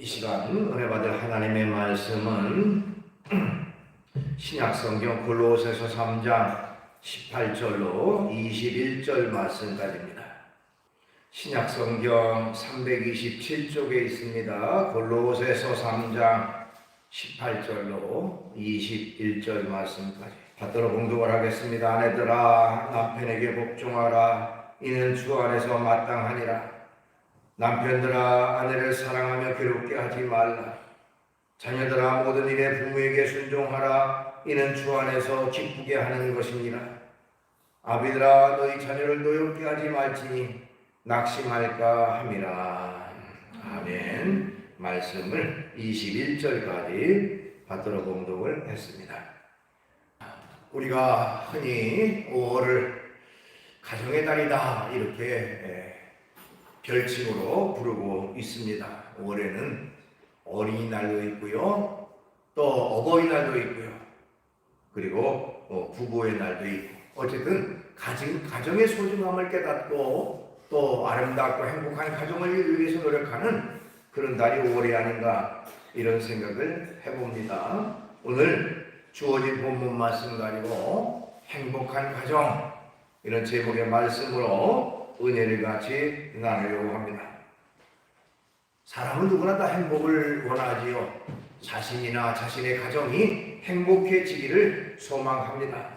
이 시간 은혜 받을 하나님의 말씀은 신약 성경 골로새서 3장 18절로 21절 말씀까지입니다. 신약 성경 327쪽에 있습니다. 골로새서 3장 18절로 21절 말씀까지 받들어 공독을 하겠습니다. 아내들아 남편에게 복종하라 이는 주 안에서 마땅하니라 남편들아 아내를 사랑하며 괴롭게 하지 말라. 자녀들아 모든 일에 부모에게 순종하라. 이는 주 안에서 기쁘게 하는 것이니라. 아비들아 너희 자녀를 노엽게 하지 말지니 낙심할까 함이라. 아멘. 말씀을 21절까지 받들어 공독을 했습니다. 우리가 흔히 5월을 가정의 달이다 이렇게 예, 별칭으로 부르고 있습니다. 올해는 어린이날도 있고요. 또 어버이날도 있고요. 그리고 뭐 부부의 날도 있고 어쨌든 가정, 가정의 소중함을 깨닫고 또 아름답고 행복한 가정을 위해서 노력하는 그런 달이 5월이 아닌가 이런 생각을 해봅니다. 오늘 주어진 본문 말씀 가지고 행복한 가정 이런 제목의 말씀으로 은혜를 같이 나누려고 합니다. 사람은 누구나 다 행복을 원하지요. 자신이나 자신의 가정이 행복해지기를 소망합니다.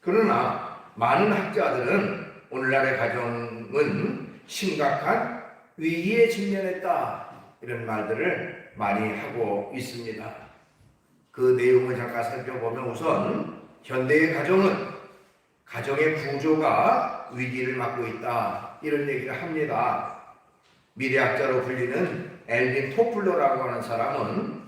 그러나 많은 학자들은 오늘날의 가정은 심각한 위기에 직면했다. 이런 말들을 많이 하고 있습니다. 그 내용을 잠깐 살펴보면 우선 현대의 가정은 가정의 구조가 위기를 맞고 있다. 이런 얘기를 합니다. 미래학자로 불리는 엘빈 토플러라고 하는 사람은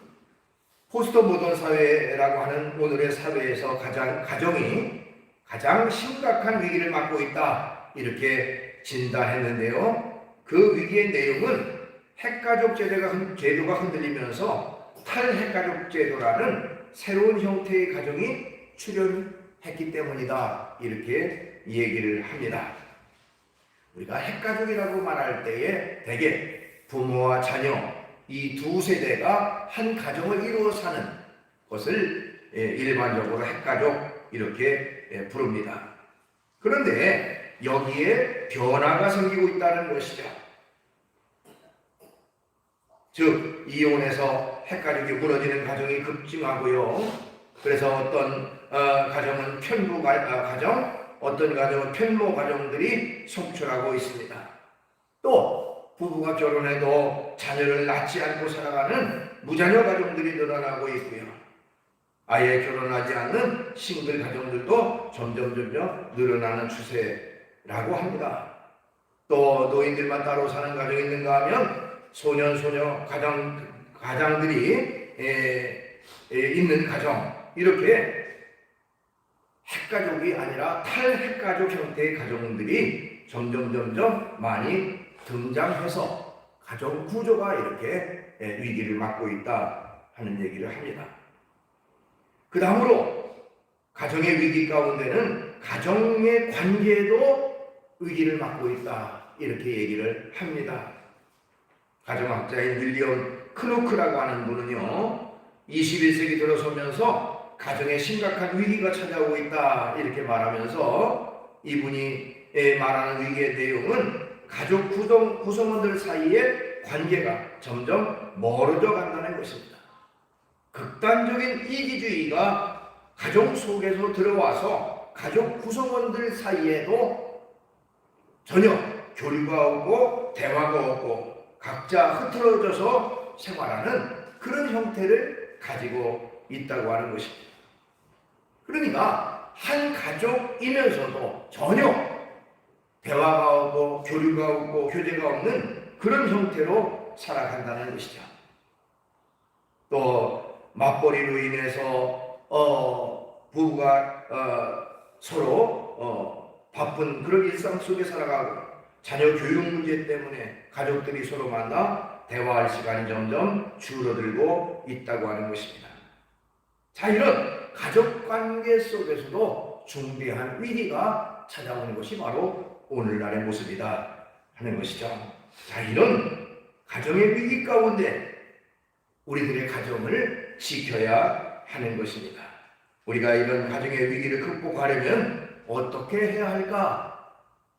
포스트 모던 사회라고 하는 오늘의 사회에서 가장 가정이 가장 심각한 위기를 맞고 있다. 이렇게 진단했는데요. 그 위기의 내용은 핵가족 제도가, 제도가 흔들리면서 탈핵가족 제도라는 새로운 형태의 가정이 출현했기 때문이다. 이렇게 얘기를 합니다. 우리가 핵가족이라고 말할 때에 대개 부모와 자녀 이 두 세대가 한 가정을 이루어 사는 것을 예, 일반적으로 핵가족 이렇게 예, 부릅니다. 그런데 여기에 변화가 생기고 있다는 것이죠. 즉 이혼해서 핵가족이 무너지는 가정이 급증하고요. 그래서 어떤 어, 가정은 편부 가, 아, 가정, 어떤 가정은 편모 가정들이 속출하고 있습니다. 또 부부가 결혼해도 자녀를 낳지 않고 살아가는 무자녀 가정들이 늘어나고 있고요. 아예 결혼하지 않는 싱글 가정들도 점점 점점 늘어나는 추세라고 합니다. 또 노인들만 따로 사는 가정이 있는가 하면 소년 소녀 가정 가장들이 에, 에, 있는 가정 이렇게 핵가족이 아니라 탈핵가족 형태의 가정들이 점점 점점 많이 등장해서 가정 구조가 이렇게 위기를 맞고 있다 하는 얘기를 합니다. 그 다음으로 가정의 위기 가운데는 가정의 관계도 위기를 맞고 있다 이렇게 얘기를 합니다. 가정학자인 윌리엄 크노크라고 하는 분은요 21세기 들어서면서 가정에 심각한 위기가 찾아오고 있다 이렇게 말하면서 이분이 말하는 위기의 내용은 가족 구성, 구성원들 사이의 관계가 점점 멀어져 간다는 것입니다. 극단적인 이기주의가 가족 속에서 들어와서 가족 구성원들 사이에도 전혀 교류가 없고 대화가 없고 각자 흐트러져서 생활하는 그런 형태를 가지고 있다고 하는 것입니다. 그러니까 한 가족이면서도 전혀 대화가 없고 교류가 없고 교제가 없는 그런 형태로 살아간다는 것이죠. 또 맞벌이로 인해서 어, 부부가 어, 서로 어, 바쁜 그런 일상 속에 살아가고 자녀 교육 문제 때문에 가족들이 서로 만나 대화할 시간이 점점 줄어들고 있다고 하는 것입니다. 자, 이런 가족 관계 속에서도 중대한 위기가 찾아오는 것이 바로 오늘날의 모습이다 하는 것이죠. 자, 이런 가정의 위기 가운데 우리들의 가정을 지켜야 하는 것입니다. 우리가 이런 가정의 위기를 극복하려면 어떻게 해야 할까?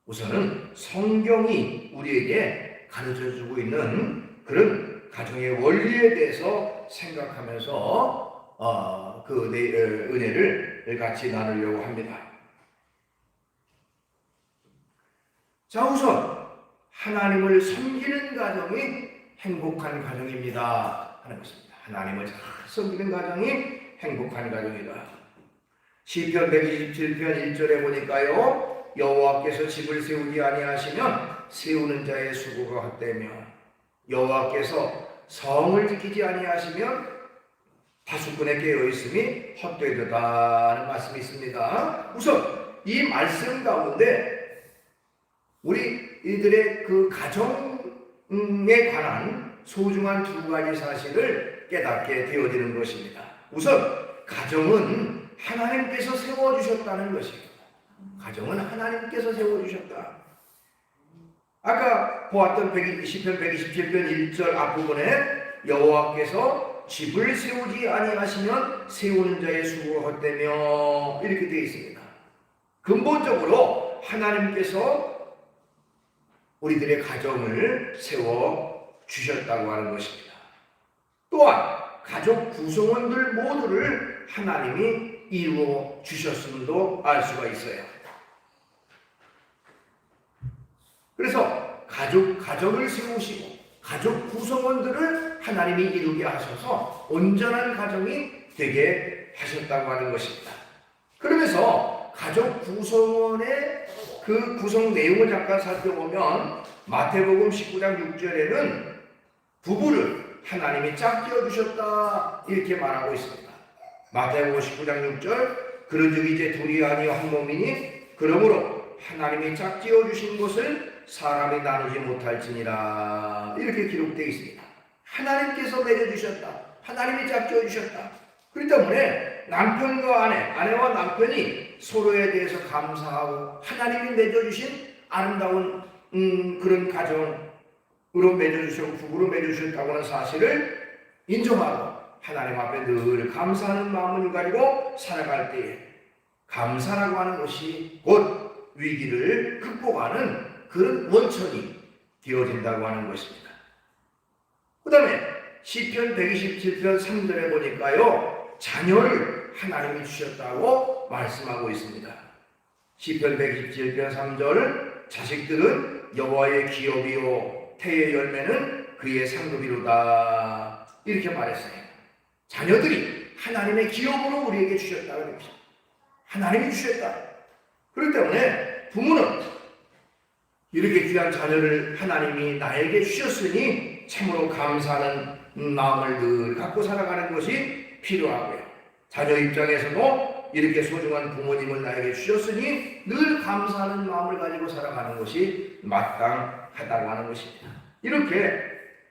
우선은 성경이 우리에게 가르쳐 주고 있는 그런 가정의 원리에 대해서 생각하면서 어, 그 내- 어, 은혜를 같이 나누려고 합니다. 자, 우선 하나님을 섬기는 가정이 행복한 가정입니다. 하는 것입니다. 하나님을 잘 섬기는 가정이 행복한 가정이다. 시편 127편 1절에 보니까요. 여호와께서 집을 세우지 아니하시면 세우는 자의 수고가 헛되며 여호와께서 성을 지키지 아니하시면 파수꾼에 깨어 있음이 헛되도다는 말씀이 있습니다. 우선 이 말씀 가운데 우리 이들의 그 가정에 관한 소중한 두 가지 사실을 깨닫게 되어지는 것입니다. 우선 가정은 하나님께서 세워 주셨다는 것입니다. 가정은 하나님께서 세워 주셨다. 아까 보았던 120편 127편 1절 앞부분에 여호와께서 집을 세우지 아니하시면 세우는 자의 수고가 헛되며 이렇게 되어 있습니다. 근본적으로 하나님께서 우리들의 가정을 세워 주셨다고 하는 것입니다. 또한 가족 구성원들 모두를 하나님이 이루어 주셨음도 알 수가 있어요. 그래서 가족 가정을 세우시고 가족 구성원들을 하나님이 이루게 하셔서 온전한 가정이 되게 하셨다고 하는 것입니다. 그러면서 가족 구성원의 그 구성 내용을 잠깐 살펴보면 마태복음 19장 6절에는 부부를 하나님이 짝지어 주셨다 이렇게 말하고 있습니다. 마태복음 19장 6절 그런즉 이제 둘이 아니요 한 몸이니 그러므로 하나님이 짝지어 주신 것을 사람이 나누지 못할지니라 이렇게 기록되어 있습니다. 하나님께서 맺어주셨다. 하나님이 짝지어 주셨다. 그렇기 때문에 남편과 아내, 아내와 남편이 서로에 대해서 감사하고 하나님이 맺어주신 아름다운 음, 그런 가정으로 맺어주셨고 부부로 맺어주셨다고 하는 사실을 인정하고 하나님 앞에 늘 감사하는 마음을 가지고 살아갈 때에 감사라고 하는 것이 곧 위기를 극복하는 그런 원천이 되어진다고 하는 것입니다. 그 다음에 시편 127편 3절에 보니까요 자녀를 하나님이 주셨다고 말씀하고 있습니다. 시편 127편 3절 자식들은 여호와의 기업이요 태의 열매는 그의 상급이로다 이렇게 말했어요. 자녀들이 하나님의 기업으로 우리에게 주셨다는 것입니다. 하나님이 주셨다. 그렇기 때문에 부모는 이렇게 귀한 자녀를 하나님이 나에게 주셨으니 참으로 감사하는 마음을 늘 갖고 살아가는 것이 필요하고요. 자녀 입장에서도 이렇게 소중한 부모님을 나에게 주셨으니 늘 감사하는 마음을 가지고 살아가는 것이 마땅하다고 하는 것입니다. 이렇게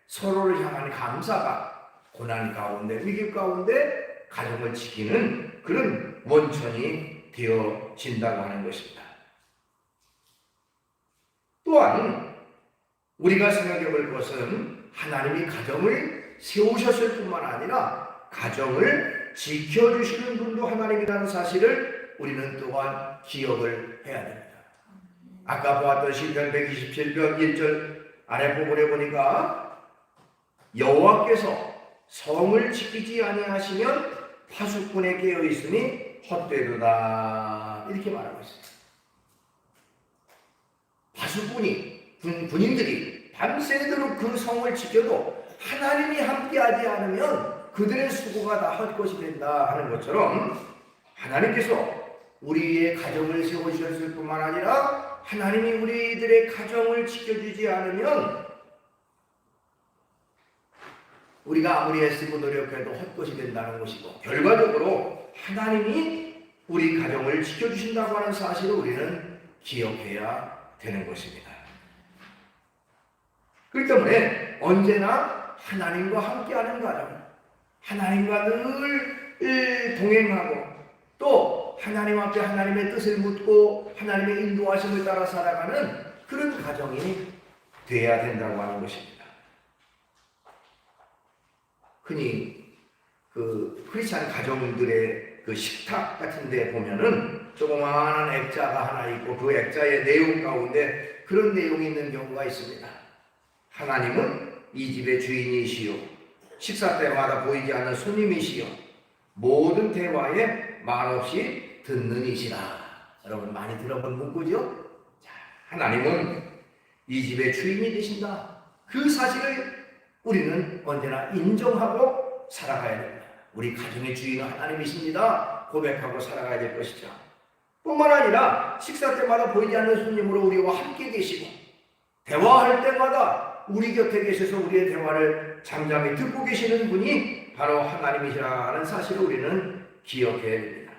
서로를 향한 감사가 고난 가운데 위기 가운데 가정을 지키는 그런 원천이 되어진다고 하는 것입니다. 또한 우리가 생각해 볼 것은 하나님이 가정을 세우셨을 뿐만 아니라 가정을 지켜주시는 분도 하나님이라는 사실을 우리는 또한 기억을 해야 됩니다. 아까 보았던 시편 127편 1절 아래 부분에 보니까 여호와께서 성을 지키지 아니하시면 파수꾼에 깨어 있으니 헛되도다 이렇게 말하고 있습니다. 파수꾼이 군, 군인들이 밤새도록 그 성을 지켜도 하나님이 함께하지 않으면 그들의 수고가 다 헛 것이 된다 하는 것처럼 하나님께서 우리의 가정을 세워주셨을 뿐만 아니라 하나님이 우리들의 가정을 지켜주지 않으면 우리가 아무리 애쓰고 노력해도 헛것이 된다는 것이고 결과적으로 하나님이 우리 가정을 지켜주신다고 하는 사실을 우리는 기억해야 되는 것입니다. 그렇기 때문에 언제나 하나님과 함께하는 가정, 하나님과 늘 동행하고 또 하나님 앞에 하나님의 뜻을 묻고 하나님의 인도하심을 따라 살아가는 그런 가정이 되어야 된다고 하는 것입니다. 흔히 그 크리스찬 가정들의 그 식탁 같은 데 보면은 조그마한 액자가 하나 있고 그 액자의 내용 가운데 그런 내용이 있는 경우가 있습니다. 하나님은 이 집의 주인이시요. 식사 때마다 보이지 않는 손님이시요. 모든 대화에 말없이 듣는 이시라. 여러분 많이 들어본 문구죠? 자, 하나님은 이 집의 주인이 되신다. 그 사실을 우리는 언제나 인정하고 살아가야 됩니다. 우리 가정의 주인은 하나님이십니다. 고백하고 살아가야 될 것이죠. 뿐만 아니라 식사 때마다 보이지 않는 손님으로 우리와 함께 계시고 대화할 때마다 우리 곁에 계셔서 우리의 대화를 잠잠히 듣고 계시는 분이 바로 하나님이시라는 사실을 우리는 기억해야 됩니다.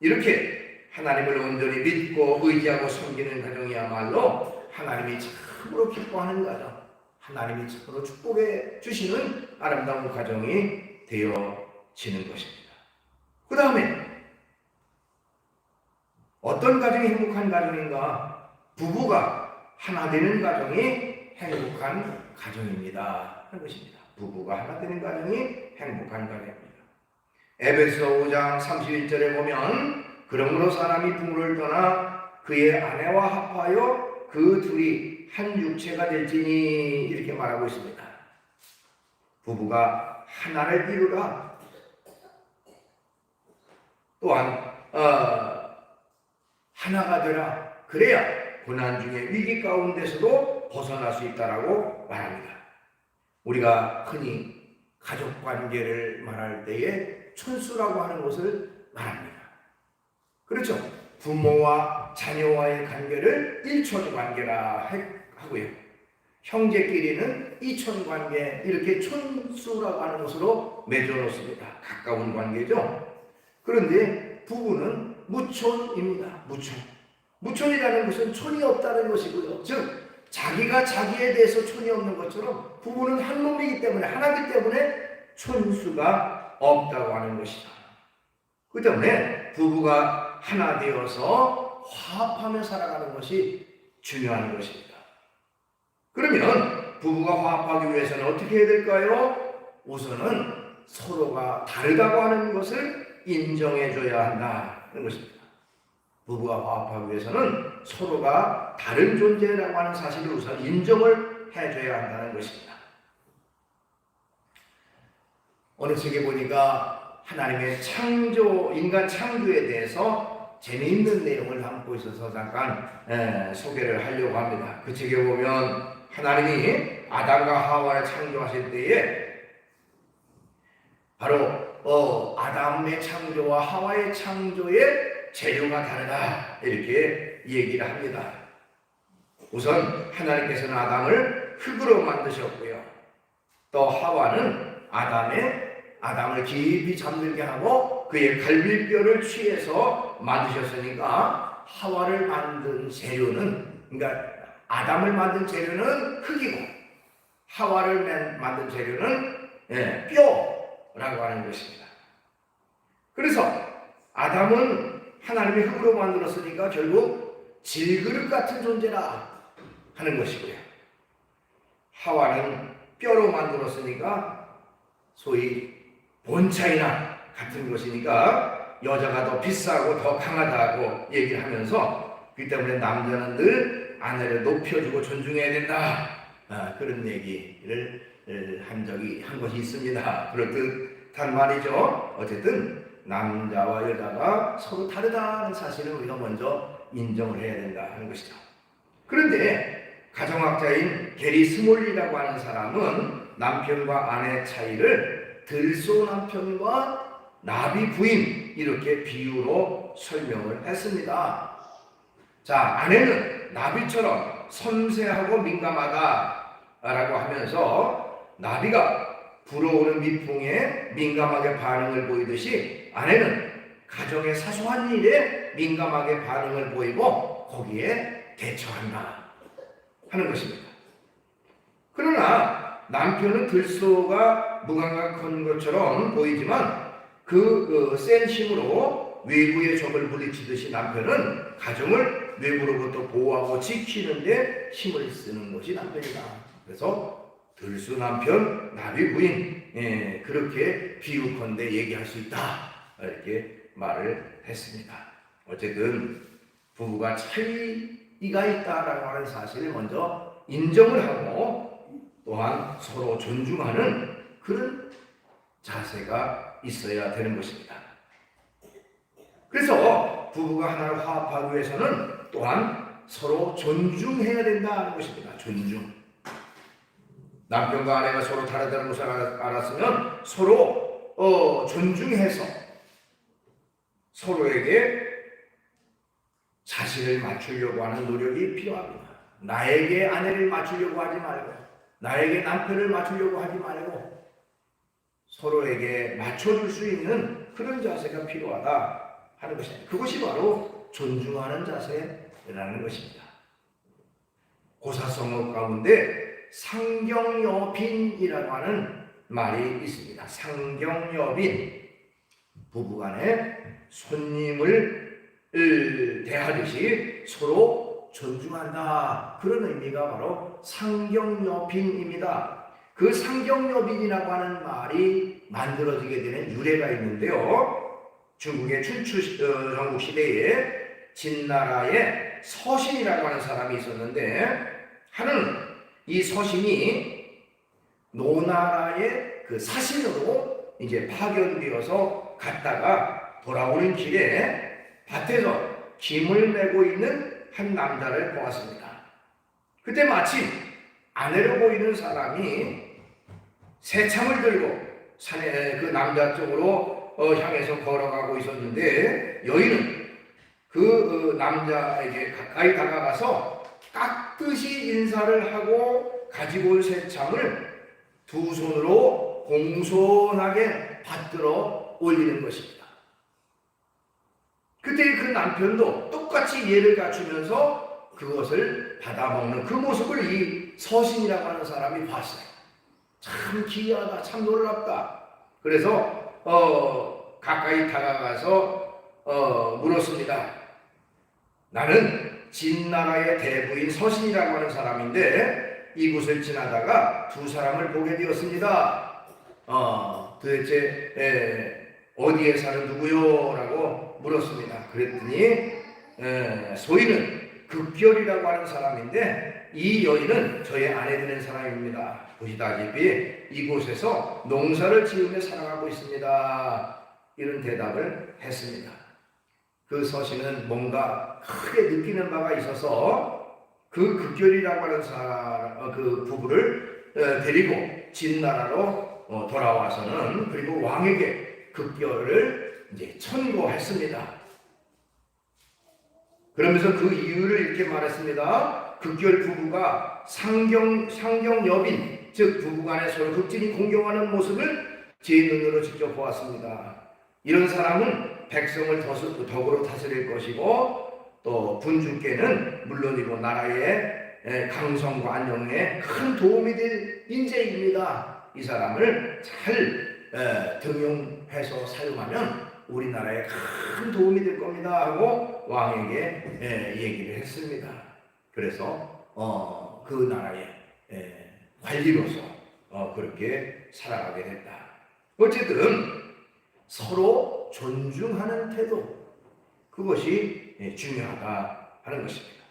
이렇게 하나님을 온전히 믿고 의지하고 섬기는 가정이야말로 하나님이 참으로 기뻐하는 가정, 하나님이 참으로 축복해 주시는 아름다운 가정이 되어지는 것입니다. 그 다음에 어떤 가정이 행복한 가정인가? 부부가 하나 되는 가정이 행복한 가정입니다. 하는 것입니다. 부부가 하나 되는 가정이 행복한 가정입니다. 에베소 5장 31절에 보면 그러므로 사람이 부모를 떠나 그의 아내와 합하여 그 둘이 한 육체가 될지니 이렇게 말하고 있습니다. 부부가 하나를 이루라. 또한 어, 하나가 되라. 그래야 고난 중에 위기 가운데서도 벗어날 수 있다라고 말합니다. 우리가 흔히 가족 관계를 말할 때에 촌수라고 하는 것을 말합니다. 그렇죠? 부모와 자녀와의 관계를 일촌 관계라 하고요. 형제끼리는 이촌 관계 이렇게 촌수라고 하는 것으로 맺어 놓습니다. 가까운 관계죠. 그런데 부부는 무촌입니다. 무촌. 무촌이라는 것은 촌이 없다는 것이고요. 즉 자기가 자기에 대해서 촌이 없는 것처럼 부부는 한 놈이기 때문에 하나기 때문에 촌수가 없다고 하는 것이다. 그 때문에 부부가 하나 되어서 화합하며 살아가는 것이 중요한 것입니다. 그러면 부부가 화합하기 위해서는 어떻게 해야 될까요? 우선은 서로가 다르다고 하는 것을 인정해 줘야 한다 는 것입니다. 부부가 화합하기 위해서는 서로가 다른 존재라고 하는 사실을 우선 인정을 해줘야 한다는 것입니다. 어느 책에 보니까 하나님의 창조, 인간 창조에 대해서 재미있는 내용을 담고 있어서 잠깐 에, 소개를 하려고 합니다. 그 책에 보면 하나님이 아담과 하와를 창조하실 때에 바로 어, 아담의 창조와 하와의 창조의 재료가 다르다 이렇게 얘기를 합니다. 우선 하나님께서는 아담을 흙으로 만드셨고요. 또 하와는 아담의 아담을 깊이 잠들게 하고 그의 갈비뼈를 취해서 만드셨으니까 하와를 만든 재료는 그러니까 아담을 만든 재료는 흙이고 하와를 만든 재료는 예, 뼈 라고 하는 것입니다. 그래서 아담은 하나님이 흙으로 만들었으니까 결국 질그릇 같은 존재라 하는 것이고요. 하와는 뼈로 만들었으니까 소위 본차이나 같은 것이니까 여자가 더 비싸고 더 강하다고 얘기를 하면서 그 때문에 남자는 늘 아내를 높여주고 존중해야 된다. 아, 그런 얘기를 한 적이 한 것이 있습니다. 그렇듯한 말이죠. 어쨌든 남자와 여자가 서로 다르다는 사실을 우리가 먼저 인정을 해야 된다 하는 것이죠. 그런데 가정학자인 게리 스몰리라고 하는 사람은 남편과 아내 차이를 들소 남편과 나비 부인 이렇게 비유로 설명을 했습니다. 자, 아내는 나비처럼 섬세하고 민감하다라고 하면서 나비가 불어오는 미풍에 민감하게 반응을 보이듯이 아내는 가정의 사소한 일에 민감하게 반응을 보이고 거기에 대처한다 하는 것입니다. 그러나 남편은 들소가 무감각한 것처럼 보이지만 그센 힘으로 외부의 적을 물리치듯이 남편은 가정을 외부로부터 보호하고 지키는데 힘을 쓰는 것이 남편이다. 그래서 들수 남편, 나비 부인 예, 그렇게 비유컨대 얘기할 수 있다 이렇게 말을 했습니다. 어쨌든 부부가 차이가 있다라고 하는 사실을 먼저 인정을 하고 또한 서로 존중하는 그런 자세가 있어야 되는 것입니다. 그래서 부부가 하나로 화합하기 위해서는 또한 서로 존중해야 된다는 것입니다. 존중. 남편과 아내가 서로 다르다는 것을 알았으면 서로 어, 존중해서 서로에게 자신을 맞추려고 하는 노력이 필요합니다. 나에게 아내를 맞추려고 하지 말고, 나에게 남편을 맞추려고 하지 말고, 서로에게 맞춰줄 수 있는 그런 자세가 필요하다 하는 것입니다. 그것이 바로 존중하는 자세라는 것입니다. 고사성어 가운데 상경여빈이라고 하는 말이 있습니다. 상경여빈 부부간에 손님을 대하듯이 서로 존중한다 그런 의미가 바로 상경여빈입니다. 그 상경여빈이라고 하는 말이 만들어지게 되는 유래가 있는데요. 중국의 춘추 어, 전국 시대에 진나라에 서신이라고 하는 사람이 있었는데 하는 이 서신이 노나라의 그 사신으로 이제 파견되어서 갔다가 돌아오는 길에 밭에서 김을 메고 있는 한 남자를 보았습니다. 그때 마침 아내로 보이는 사람이 새창을 들고 산에 그 남자 쪽으로 어, 향해서 걸어가고 있었는데 여인은 그 어, 남자에게 가까이 다가가서 깍듯이 인사를 하고 가지고 온 새창을 두 손으로 공손하게 받들어 올리는 것입니다. 그때 그 남편도 똑같이 예를 갖추면서 그것을 받아먹는 그 모습을 이 서신이라고 하는 사람이 봤어요. 참 기이하다, 참 놀랍다. 그래서 어, 가까이 다가가서 어, 물었습니다. 나는 진나라의 대부인 서신이라고 하는 사람인데 이곳을 지나다가 두 사람을 보게 되었습니다. 어, 도대체 에, 어디에 사는 누구요? 라고 물었습니다. 그랬더니 에, 소인은 극결이라고 하는 사람인데 이 여인은 저의 아내 되는 사람입니다. 보시다시피 이곳에서 농사를 지으며 살아가고 있습니다. 이런 대답을 했습니다. 그 서신은 뭔가 크게 느끼는 바가 있어서 그 극결이라고 하는 사람, 어, 그 부부를 어, 데리고 진나라로 어, 돌아와서는 그리고 왕에게 극결을 이제 천고했습니다. 그러면서 그 이유를 이렇게 말했습니다. 극결 부부가 상경 상경 여빈 즉 부부간에 서로 극진히 공경하는 모습을 제 눈으로 직접 보았습니다. 이런 사람은 백성을 덕으로 다스릴 것이고 또 군주께는 물론이고 나라의 강성과 안녕에 큰 도움이 될 인재입니다. 이 사람을 잘 등용해서 사용하면 우리나라에 큰 도움이 될 겁니다 하고 왕에게 얘기를 했습니다. 그래서 어, 그 나라의 관리로서 어, 그렇게 살아가게 됐다. 어쨌든 서로 존중하는 태도 그것이 중요하다 하는 것입니다.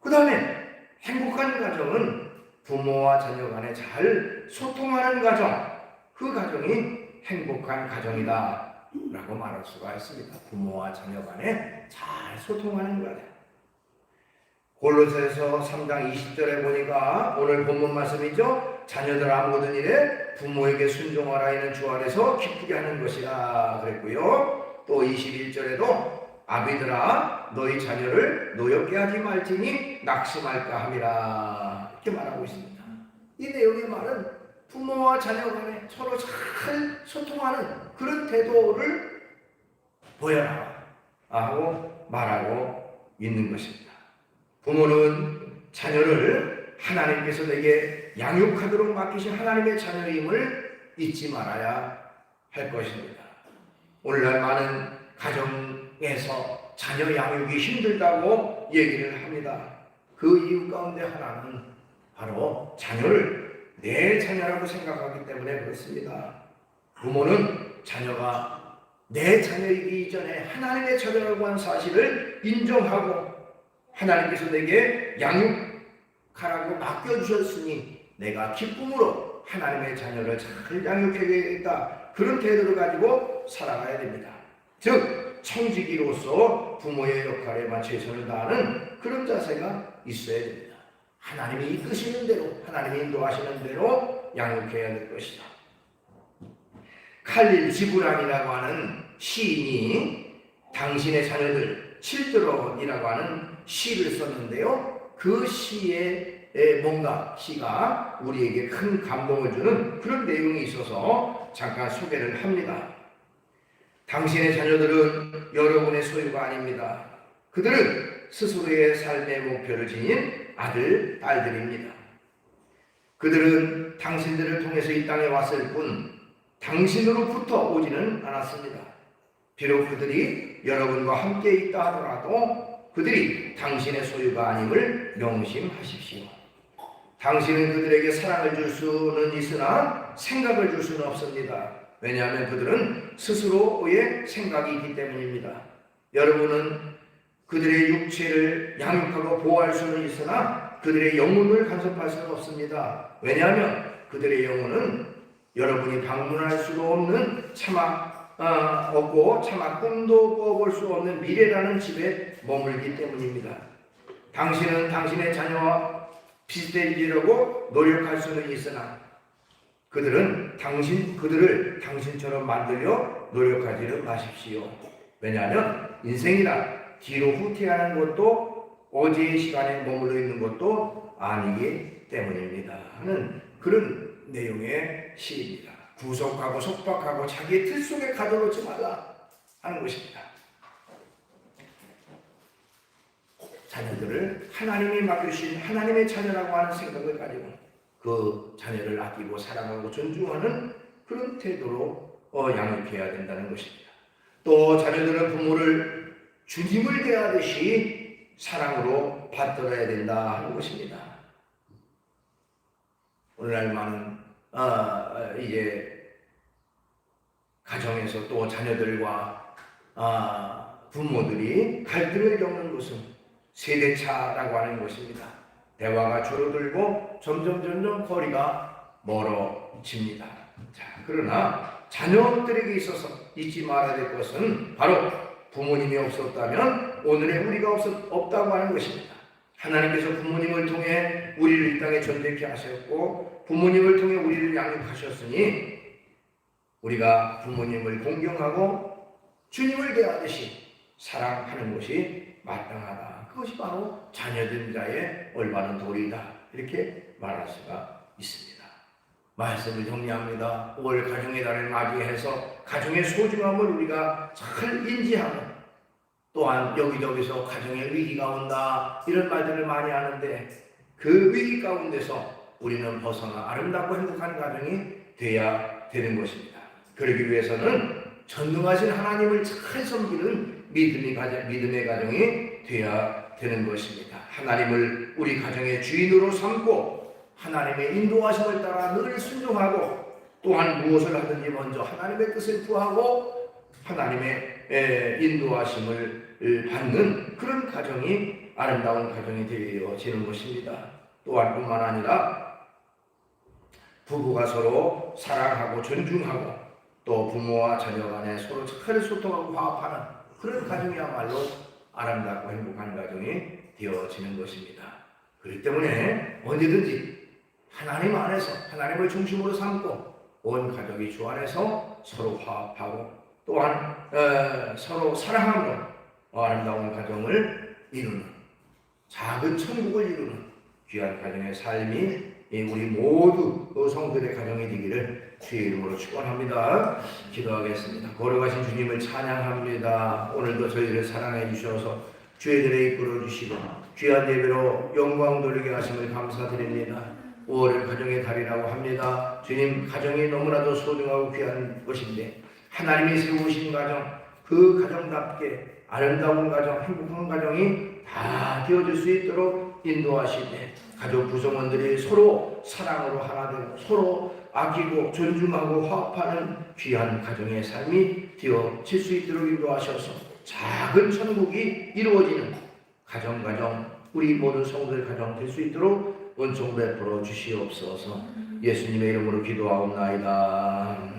그 다음에 행복한 가정은 부모와 자녀 간에 잘 소통하는 가정 그 가정이 행복한 가정이다 라고 말할 수가 있습니다. 부모와 자녀 간에 잘 소통하는 가정 골로새서 3장 20절에 보니까 오늘 본문 말씀이죠. 자녀들아 모든 일에 부모에게 순종하라 이는 주 안에서 기쁘게 하는 것이라 그랬고요. 또 21절에도 아비들아 너희 자녀를 노엽게 하지 말지니 낙심할까 함이라 이렇게 말하고 있습니다. 이 내용의 말은 부모와 자녀 간에 서로 잘 소통하는 그런 태도를 보여라 하고 말하고 있는 것입니다. 부모는 자녀를 하나님께서 내게 양육하도록 맡기신 하나님의 자녀임을 잊지 말아야 할 것입니다. 오늘날 많은 가정에서 자녀 양육이 힘들다고 얘기를 합니다. 그 이유 가운데 하나는 바로 자녀를 내 자녀라고 생각하기 때문에 그렇습니다. 부모는 자녀가 내 자녀이기 이전에 하나님의 자녀라고 하는 사실을 인정하고 하나님께서 내게 양육하라고 맡겨주셨으니 내가 기쁨으로 하나님의 자녀를 잘 양육해야겠다. 그런 태도를 가지고 살아가야 됩니다. 즉, 청지기로서 부모의 역할에만 최선을 다하는 그런 자세가 있어야 됩니다. 하나님이 이끄시는 대로, 하나님이 인도하시는 대로 양육해야 될 것이다. 칼릴 지브란이라고 하는 시인이 당신의 자녀들 칠드런이라고 하는 시를 썼는데요. 그 시에 뭔가 시가 우리에게 큰 감동을 주는 그런 내용이 있어서 잠깐 소개를 합니다. 당신의 자녀들은 여러분의 소유가 아닙니다. 그들은 스스로의 삶의 목표를 지닌 아들, 딸들입니다. 그들은 당신들을 통해서 이 땅에 왔을 뿐 당신으로부터 오지는 않았습니다. 비록 그들이 여러분과 함께 있다 하더라도 그들이 당신의 소유가 아님을 명심하십시오. 당신은 그들에게 사랑을 줄 수는 있으나 생각을 줄 수는 없습니다. 왜냐하면 그들은 스스로의 생각이 있기 때문입니다. 여러분은 그들의 육체를 양육하고 보호할 수는 있으나 그들의 영혼을 간섭할 수는 없습니다. 왜냐하면 그들의 영혼은 여러분이 방문할 수도 없는 차마 어, 없고 차마 꿈도 꿔볼 수 없는 미래라는 집에 머물기 때문입니다. 당신은 당신의 자녀와 비슷해지려고 노력할 수는 있으나 그들은 당신 그들을 당신처럼 만들려 노력하지는 마십시오. 왜냐하면 인생이라 뒤로 후퇴하는 것도 어제의 시간에 머물러 있는 것도 아니기 때문입니다. 하는 그런 내용의 시입니다. 구속하고 속박하고 자기의 틀 속에 가둬놓지 말라 하는 것입니다. 자녀들을 하나님이 맡기신 하나님의 자녀라고 하는 생각을 가지고 그 자녀를 아끼고 사랑하고 존중하는 그런 태도로 어, 양육해야 된다는 것입니다. 또 자녀들은 부모를 주님을 대하듯이 사랑으로 받들어야 된다 하는 것입니다. 오늘날 많은 어, 이제 가정에서 또 자녀들과 어, 부모들이 갈등을 겪는 것은 세대차라고 하는 것입니다. 대화가 줄어들고 점점 점점 거리가 멀어집니다. 자, 그러나 자녀들에게 있어서 잊지 말아야 될 것은 바로 부모님이 없었다면 오늘의 우리가 없, 없다고 하는 것입니다. 하나님께서 부모님을 통해 우리를 이 땅에 존재케 하셨고 부모님을 통해 우리를 양육하셨으니 우리가 부모님을 공경하고 주님을 대하듯이 사랑하는 것이 마땅하다. 그것이 바로 자녀된 자의 올바른 도리다. 이렇게 말할 수가 있습니다. 말씀을 정리합니다. 올 가정의 달을 맞이해서 가정의 소중함을 우리가 잘 인지하고 또한 여기저기서 가정의 위기가 온다 이런 말들을 많이 하는데 그 위기 가운데서 우리는 벗어나 아름답고 행복한 가정이 돼야 되는 것입니다. 그러기 위해서는 전능하신 하나님을 잘 섬기는 믿음의 가정, 믿음의 가정이 돼야 되는 것입니다. 하나님을 우리 가정의 주인으로 삼고 하나님의 인도하심을 따라 늘 순종하고 또한 무엇을 하든지 먼저 하나님의 뜻을 구하고 하나님의 인도하심을 받는 그런 가정이 아름다운 가정이 되어지는 것입니다. 또한 뿐만 아니라 부부가 서로 사랑하고 존중하고 또 부모와 자녀 간에 서로 잘 소통하고 화합하는 그런 가정이야말로 아름답고 행복한 가정이 되어지는 것입니다. 그렇기 때문에 언제든지 하나님 안에서 하나님을 중심으로 삼고 온 가족이 주 안에서 서로 화합하고 또한 어, 서로 사랑하는 아름다운 가정을 이루는 작은 천국을 이루는 귀한 가정의 삶이 우리 모두 그 성들의 가정이 되기를 주의 이름으로 축원합니다. 기도하겠습니다. 거룩하신 주님을 찬양합니다. 오늘도 저희를 사랑해 주셔서 주의 들에 이끌어 주시고 귀한 예배로 영광 돌리게 하심을 감사드립니다. 5월을 가정의 달이라고 합니다. 주님 가정이 너무나도 소중하고 귀한 것인데 하나님이 세우신 가정 그 가정답게 아름다운 가정 행복한 가정이 다 되어질 수 있도록 인도하시되 가족 구성원들이 서로 사랑으로 하나 되고 서로 아끼고 존중하고 화합하는 귀한 가정의 삶이 되어질 수 있도록 인도하셔서 작은 천국이 이루어지는 가정 가정 우리 모든 성도들 가정 될 수 있도록 은총 베풀어 주시옵소서. 예수님의 이름으로 기도하옵나이다